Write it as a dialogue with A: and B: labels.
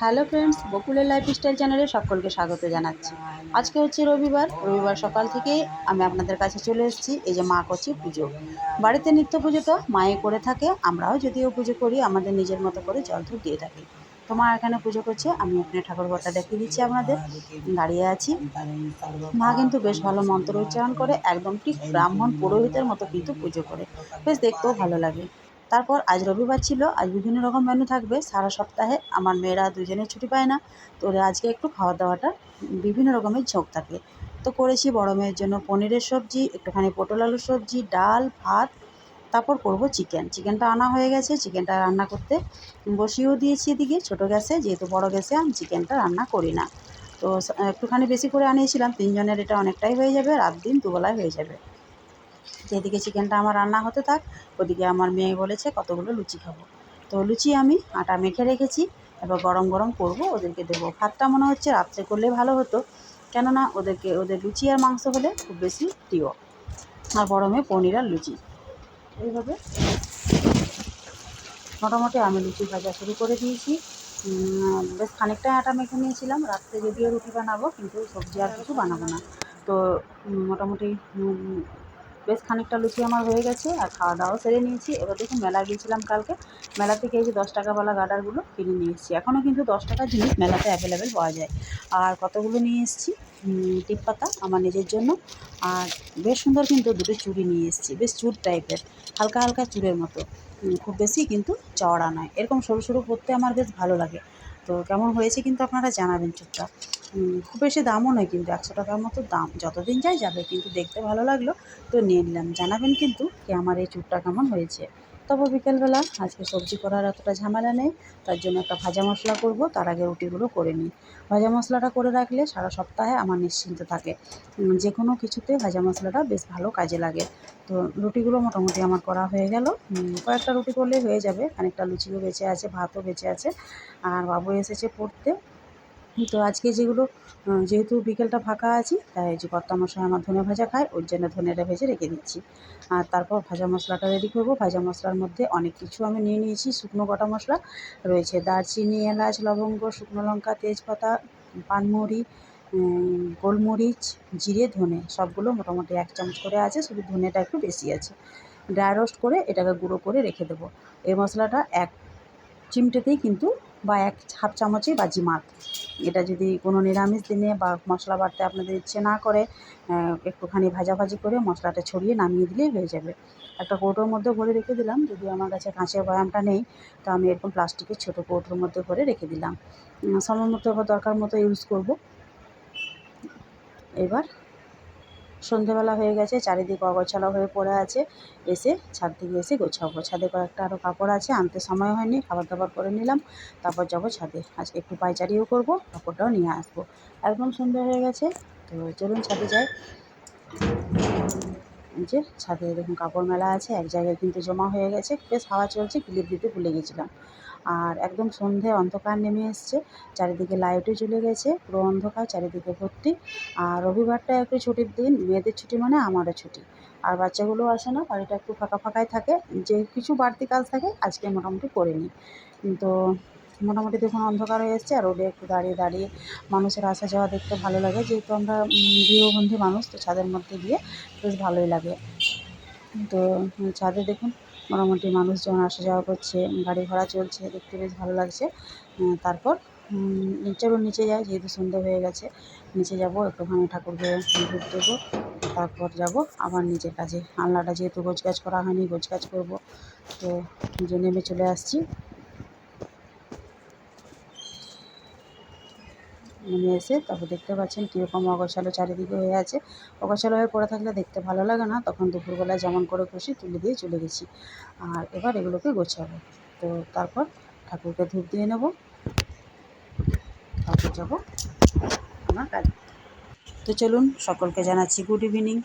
A: Hello friends, বকুলের lifestyle চ্যানেলে সকলকে স্বাগত জানাচ্ছি। আজকে হচ্ছে রবিবার রবিবার সকাল থেকে আমি আপনাদের কাছে চলে এসেছি, এই যে মা করছি পুজো। বাড়িতে নিত্য পুজোটা মায়ে করে থাকে, আমরাও যদিও পুজো করি, আমাদের নিজের মতো করে জল ধূপ দিয়ে থাকি। তো মা এখানে পুজো করছে, আমি এখানে ঠাকুর ঘরটা দেখিয়ে দিচ্ছি আপনাদের। দাঁড়িয়ে আছি। মা কিন্তু বেশ ভালো মন্ত্র উচ্চারণ করে, একদম ঠিক ব্রাহ্মণ পুরোহিতের মতো কিন্তু পুজো করে। বেশ দেখতেও ভালো লাগে। তারপর আজ রবিবার ছিল, আজ বিভিন্ন রকম মেনু থাকবে। সারা সপ্তাহে আমার মেয়েরা দুজনে ছুটি পায় না। তো আজকে একটু খাওয়া দাওয়াটা বিভিন্ন রকমের ঝোঁক থাকে। তো করেছি বড় মেয়ের জন্য পনিরের সবজি, একটুখানি পটল আলুর সবজি, ডাল, ভাত। তারপর করব চিকেন চিকেনটা আনা হয়ে গেছে চিকেনটা রান্না করতে বসিয়েও দিয়েছি এদিকে। ছোটো গ্যাসে, যেহেতু বড় গ্যাসে আমি চিকেনটা রান্না করি না। তো একটুখানি বেশি করে আনিয়েছিলাম, তিনজনের এটা অনেকটাই হয়ে যাবে, রাত দিন দুবেলায় হয়ে যাবে। যেদিকে চিকেনটা আমার রান্না হতে থাক, ওদিকে আমার মেয়ে বলেছে কতগুলো লুচি খাব। তো লুচি আমি আটা মেখে রেখেছি, এবার গরম গরম করব, ওদেরকে দেবো। ভাতটা মনে হচ্ছে রাত্রে করলে ভালো হতো, কেননা ওদেরকে, ওদের লুচি আর মাংস হলে খুব বেশি প্রিয়। আর বড় মেয়ে পনির আর লুচি। এইভাবে মোটামুটি আমি লুচি ভাজা শুরু করে দিয়েছি। বেশ খানিকটা আটা মেখে নিয়েছিলাম, রাত্রে যদিও রুটি বানাবো, কিন্তু সবজি আর কিছু বানাবো না। তো মোটামুটি বেশ খানিকটা লুচি আমার হয়ে গেছে আর খাওয়া দাওয়া সেরে নিয়েছি। এবার দেখুন মেলা গিয়েছিলাম কালকে। মেলা থেকে এই যে দশ টাকাওয়ালা গার্ডারগুলো কিনে নিয়ে এসেছি। এখনও কিন্তু দশ টাকার জিনিস মেলাতে অ্যাভেলেবেল পাওয়া যায়। আর কতগুলো নিয়ে এসেছি? টিপ পাতা আমার নিজের জন্য। আর বেশ সুন্দর কিন্তু দুটো চুড়ি নিয়ে এসেছি। বেশ চুর টাইপের হালকা হালকা চুরের মতো। খুব বেশি কিন্তু চওড়া নয়। এরকম সরু সরু করতে আমার বেশ ভালো লাগে। তো কেমন হয়েছে কিন্তু আপনারা জানাবেন চুপটা খুব বেশি দামও নয় কিন্তু একশো টাকার মতো দাম। যতদিন যাই যাবে কিন্তু দেখতে ভালো লাগল তো নিয়ে নিলাম। জানাবেন কিন্তু কি আমার এই চুপটা কেমন হয়েছে। তবে বিকেলবেলা। আজকে সবজি করার এতটা ঝামেলা নেই, তার জন্য একটা ভাজা মশলা করব, তার আগে রুটিগুলো করে নিই। ভাজা মশলাটা করে রাখলে সারা সপ্তাহে আমার নিশ্চিন্ত থাকে যে কোনো কিছুতে ভাজা মশলাটা বেশ ভালো কাজে লাগে। তো রুটিগুলো মোটামুটি আমার করা হয়ে গেল। কয়েকটা রুটি করলেই হয়ে যাবে, খানিকটা লুচিও বেঁচে আছে, ভাতও বেঁচে আছে, আর বাবু এসেছে পড়তে। তো আজকে যেগুলো যেহেতু বিকেলটা ফাঁকা আছি, তাই যে কর্তামশাই আমার ধনে ভাজা খায়, ওর জন্য ধনেটা ভেজে রেখে দিচ্ছি। আর তারপর ভাজা মশলাটা রেডি করব। ভাজা মশলার মধ্যে অনেক কিছু আমি নিয়ে নিয়েছি। শুকনো গোটা মশলা রয়েছে, দারচিনি, এলাচ, লবঙ্গ, শুকনো লঙ্কা, তেজপাতা, পানমুড়ি গোলমরিচ, জিরে, ধনে, সবগুলো মোটামুটি এক চামচ করে আছে, শুধু ধনেটা একটু বেশি আছে। ড্রাই রোস্ট করে এটাকে গুঁড়ো করে রেখে দেবো। এই মশলাটা এক চিমটেতেই কিন্তু বা এক হাফ চামচই বাজিমাত এটা যদি কোনো নিরামিষ দিনে বা মশলা বাড়তে আপনাদের ইচ্ছে না করে একটুখানি ভাজাভাজি করে মশলাটা ছড়িয়ে নামিয়ে দিলেই হয়ে যাবে। একটা কৌটোর মধ্যে ভরে রেখে দিলাম। যদি আমার কাছে কাঁচের বয়ামটা নেই, তো আমি এরকম প্লাস্টিকের ছোটো কৌটোর মধ্যে ভরে রেখে দিলাম। সময় মতো দরকার মতো ইউজ করব। এবার সন্ধেবেলা হয়ে গেছে, চারিদিক অগোছালো হয়ে পড়ে আছে। এসে ছাদ থেকে এসে গোছাবো। ছাদে কয়েকটা আরও কাপড় আছে, আনতে সময় হয়নি খাবার দাবার করে নিলাম, তারপর যাব ছাদে। আজকে একটু পাইচারিও করব, কাপড়টাও নিয়ে আসব। একদম সন্ধে হয়ে গেছে, তো চলুন ছাদে যাই। যে ছাদে দেখুন কাপড় মেলা আছে, এক জায়গায় কিন্তু জমা হয়ে গেছে, বেশ হাওয়া চলছে, ক্লিপ দিতে ভুলে গেছিলাম। আর একদম সন্ধে অন্ধকার নেমে এসছে। চারিদিকে লাইটও জ্বলে গেছে, পুরো অন্ধকার, চারিদিকে ভর্তি। আর রবিবারটা একটু ছুটির দিন, মেয়েদের ছুটি মানে আমারও ছুটি। আর বাচ্চাগুলো আসে না, বাড়িটা একটু ফাঁকা ফাঁকাই থাকে। যে কিছু বাড়তি কাজ থাকে, আজকে মোটামুটি করে নিই তো মোটামুটি দেখুন অন্ধকার হয়ে এসছে, আর রোডে একটু দাঁড়িয়ে দাঁড়িয়ে মানুষের আসা যাওয়া দেখতে ভালো লাগে। যেহেতু আমরা গৃহবন্ধী মানুষ, তো ছাদের মধ্যে গিয়ে বেশ ভালোই লাগে। তো ছাদে দেখুন মোটামুটি মানুষজন আসা যাওয়া করছে, গাড়ি ঘোড়া চলছে, দেখতে বেশ ভালো লাগছে। তারপর চলুন নিচে যাই, যেহেতু সন্ধে হয়ে গেছে, নিচে যাব, একটুখানি ঠাকুরকে ধূপ দেবো, তারপর যাব আবার নিজের কাজে। আলনাটা যেহেতু গোছগাছ করা হয়নি, গোছগাছ করব, তো নিজে নেমে চলে আসছি। নেমে এসে তারপর দেখতে পাচ্ছেন কীরকম অগোছালো চারিদিকে হয়ে আছে। অগোছালো হয়ে পড়ে থাকলে দেখতে ভালো লাগে না, তখন দুপুরবেলায় যেমন করে খুশি তুলে দিয়ে চলে গেছি। আর এবার এগুলোকে গোছাবো। তো তারপর ঠাকুরকে ধূপ দিয়ে নেব। তারপর যাব আমার কাজ। তো চলুন, সকলকে জানাচ্ছি গুড ইভিনিং